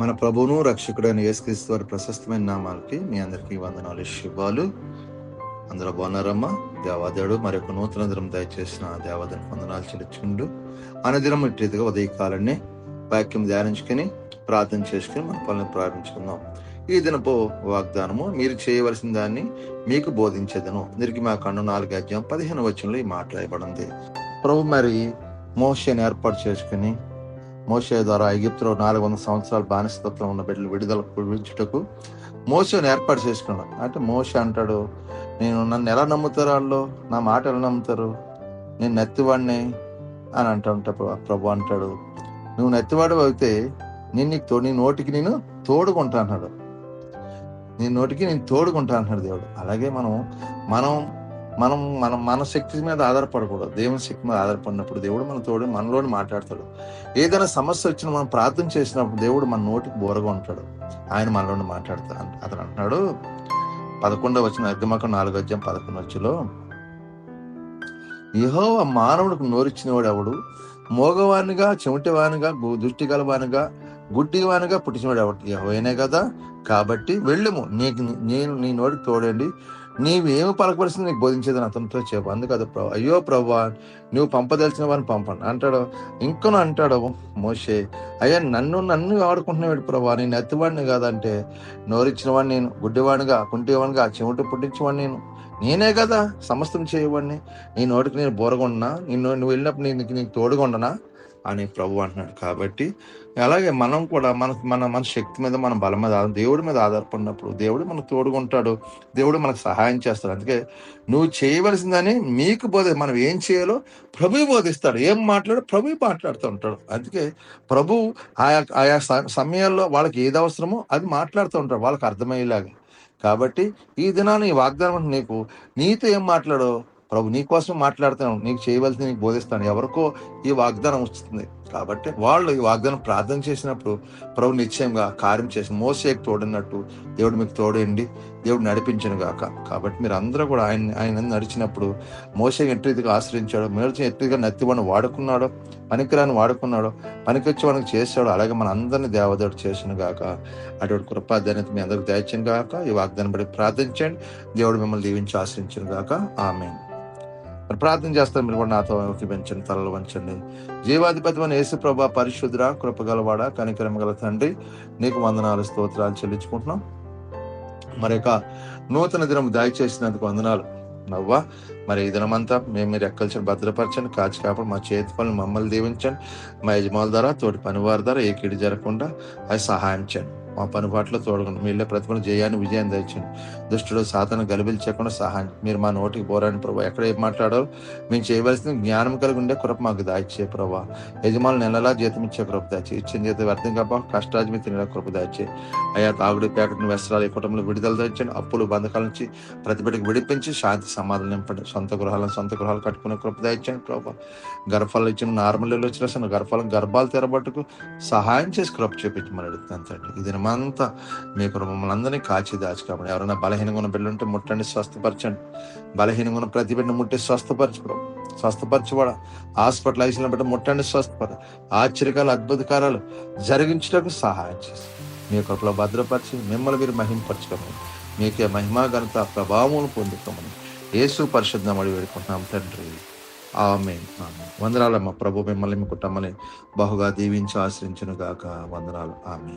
మన ప్రభువును రక్షకుడైన యేసుక్రీస్తు వారి ప్రశస్తమైన నామాలకి మీ అందరికీ వందనాలు శుభాలు. అందరూ బాగున్నారమ్మా? దేవాదేవుడు మరి నూతన దినం దయచేసిన దేవాదేవుని వందనాలు చెల్లించుకుంటూ అనదినం ఇట్టిదిగా ఉదయకాలాన్ని వాక్యం ధ్యానించుకొని ప్రార్థన చేసుకుని మన పనులను ప్రారంభించుకుందాం. ఈ దినపు వాగ్దానము మీరు చేయవలసిన దాన్ని మీకు బోధించేదను. దీనికి మా కన్ను నాలుగు అధ్యాయం పదిహేను వచనంలో ఈ మాట్లాడబడింది ప్రభు మరి మోషన్ ఏర్పాటు చేసుకుని మోసే ద్వారా ఐగిప్తులో నాలుగు వందల సంవత్సరాలు బానిసత్వం ఉన్న బిడ్డలు విడుదల విడిచుటకు మోసని ఏర్పాటు చేసుకున్నాడు. అంటే మోస అంటాడు నేను నన్ను ఎలా నమ్ముతారు వాళ్ళు? నా మాట ఎలా నమ్ముతారు? నేను నెత్తివాడిని? అని అంటా ప్రభు- అంటాడు. నువ్వు నెత్తివాడు అయితే నేను నీకు తో నీ నోటికి నేను తోడుకుంటా అన్నాడు నీ నోటికి నేను తోడుకుంటా అంటున్నాడు దేవుడు. అలాగే మనం మనం మనం మనం మన శక్తి మీద ఆధారపడకూడదు. దేవుని శక్తి మీద ఆధారపడినప్పుడు దేవుడు మన తోడు మనలోని మాట్లాడతాడు. ఏదైనా సమస్య వచ్చినా మనం ప్రార్థన చేసినప్పుడు దేవుడు మన నోటికి బోరగా ఉంటాడు. ఆయన మనలోని మాట్లాడతాడు అతను అంటున్నాడు. పదకొండవ వచ్చిన అర్గమకం నాలుగో అధ్యాయం పదకొండు వచ్చులో యహో మానవుడికి నోరిచ్చినవాడు ఎవడు? మోగవానిగా చెమటివానిగా దృష్టి గలవానిగా గుడ్డివానిగా పుట్టినవాడు ఎవడు? యహోయనే కదా. కాబట్టి వెళ్ళము. నీకు నేను నీ నోటికి తోడండి. నీవేమి పలకవలసింది నీకు బోధించేదని అతనితో చెప్పు. అందుకదు ప్రభు అయ్యో ప్రభు నువ్వు పంపదలిచిన వారిని పంపండి అంటాడు. ఇంకను అంటాడు మోషే అయ్యా నన్ను నన్ను ఆడుకుంటున్నాడు ప్రభా? నేను ఎత్తివాడిని కాదంటే నోరిచ్చిన వాడిని నేను గుడ్డివాడిగా కుంటివాడిగా చెమట పుట్టించేవాడిని నేను. నేనే కదా సమస్తం చేయవాడిని నీ నోటికి నేను బోరగొండనా? నిన్ను నువ్వు వెళ్ళినప్పుడు నేను నీకు నీకు తోడుగొండనా? అని ప్రభు అంటున్నాడు. కాబట్టి అలాగే మనం కూడా మన మన మన శక్తి మీద మన బలం మీద దేవుడి మీద ఆధారపడినప్పుడు దేవుడు మనకు తోడుకుంటాడు దేవుడు మనకు సహాయం చేస్తాడు. అందుకే నువ్వు చేయవలసిందని మీకు బోధ మనం ఏం చేయాలో ప్రభు బోధిస్తాడు. ఏం మాట్లాడో ప్రభు మాట్లాడుతూ ఉంటాడు. అందుకే ప్రభు ఆయా ఆయా సమయాల్లో వాళ్ళకి ఏది అవసరమో అది మాట్లాడుతూ ఉంటాడు. వాళ్ళకి అర్థమయ్యేలాగా. కాబట్టి ఈ దినాన్ని ఈ వాగ్దానం నీకు నీతో ఏం మాట్లాడో ప్రభు నీ కోసం మాట్లాడుతాను నీకు చేయవలసింది నీకు బోధిస్తాను. ఎవరికో ఈ వాగ్దానం వస్తుంది. కాబట్టి వాళ్ళు ఈ వాగ్దానం ప్రార్థన చేసినప్పుడు ప్రభు నిశ్చయంగా కార్యం చేసి మోసేకి తోడన్నట్టు దేవుడు మీకు తోడండి దేవుడు నడిపించను గాక. కాబట్టి మీరు అందరూ కూడా ఆయన ఆయన నడిచినప్పుడు మోసే ఎట్టి రీతిగా ఆశ్రయించాడు మేల్చి ఎట్టిగా నత్తివాడిని వాడుకున్నాడో పనికిరాని వాడుకున్నాడో పనికొచ్చేవాడికి చేశాడు అలాగే మన అందరిని దేవదేవుడు చేసిన గాక. అటువంటి కృపాధాన్యత మీ అందరికి దయచను గాక. ఈ వాగ్దానం బట్టి ప్రార్థించండి. దేవుడు మిమ్మల్ని దీవించి ఆశ్రయించను గాక. ఆమె మరి ప్రార్థన చేస్తాను మీరు కూడా నాతో వంచండి తలలు వంచండి. జీవాధిపతి అని యేసు ప్రభా పరిశుద్ర కృపగలవాడ కనికరం గల తండ్రి నీకు వందనాలు స్తోత్రాలు చెల్లించుకుంటున్నాం. మరి యొక్క నూతన దినం దయచేసినందుకు వందనాలు. నవ్వా మరి ఈ దినమంతా మేము మీరు ఎక్కల్చని భద్రపరచండి కాచి కాపాడు మా చేతి పనులు మమ్మల్ని దీవించండి మా యజమానుల ద్వారా తోటి పనివారి ద్వారా ఏ కిడి జరగకుండా అది సహాయం చేయండి. మా పనిపాట్లో తోడుకుండి మీళ్ళే ప్రతిభను జయాన్ని విజయం తెచ్చండి దుష్టుడు సాధన గలిబిల్చకుండా సహాయం. మీరు మా నోటికి పోరాని ప్రభావ ఎక్కడ ఏం మాట్లాడాలో మేము చేయవలసిన జ్ఞానం కలిగి ఉండే కృప మాకు దాయిచ్చే ప్రభా. యజమానులు నెలలా జీతం ఇచ్చే కృప దాచి ఇచ్చిన జీతం వ్యర్థం కాప కష్టాజమి తినే కృప దాచే అయ్యా తాగుడు ప్యాకెట్ని వస్త్రాలు ఈ కుటుంబంలో విడుదల తెచ్చండి అప్పులు బంధకాల నుంచి ప్రతిభటికి విడిపించి శాంతి సమాధానం నింపండి. సొంత గృహాలను సొంత గృహాలు కట్టుకునే కృప దాయించండి ప్రభా. గర్భాలు ఇచ్చిన నార్మల్ వచ్చిన గర్భాలను గర్భాలు తెరబట్టుకు సహాయం చేసి కృప చూపించమని అడుగుతాను తండ్రి. ఇది దినమంతా మీ కృప మమ్మల్ని అందరినీ కాచి దాచి కాబట్టి ఎవరైనా బలహీనంగా ఉన్న బిడ్డలు ఉంటే ముట్టండి స్వస్థపరచండి. బలహీనంగా ఉన్న ప్రతి బిడ్డ ముట్టి స్వస్థపరచు ప్రభు. స్వస్థపరచువాడ. హాస్పిటల్ ఐసీలో బట్టి ముట్టండి స్వస్థపడ ఆశ్చర్యకాలు అద్భుతకారాలు జరిగించడానికి సహాయం చేసి. మీ కృపలో భద్రపరిచి మిమ్మల్ని మీరు మహింపరచుకోమని. మీకే మహిమా ఘనత ప్రభావం పొందుకోమని. యేసు పరిశుద్ధం అడిగి వేడుకుంటున్నాం తండ్రి. ఆమె వందనాలమ్మ ప్రభు మిమ్మల్ని మీ కుటుంబాన్ని బహుగా దీవించి ఆశ్రయించును గాక వందనాలు ఆమె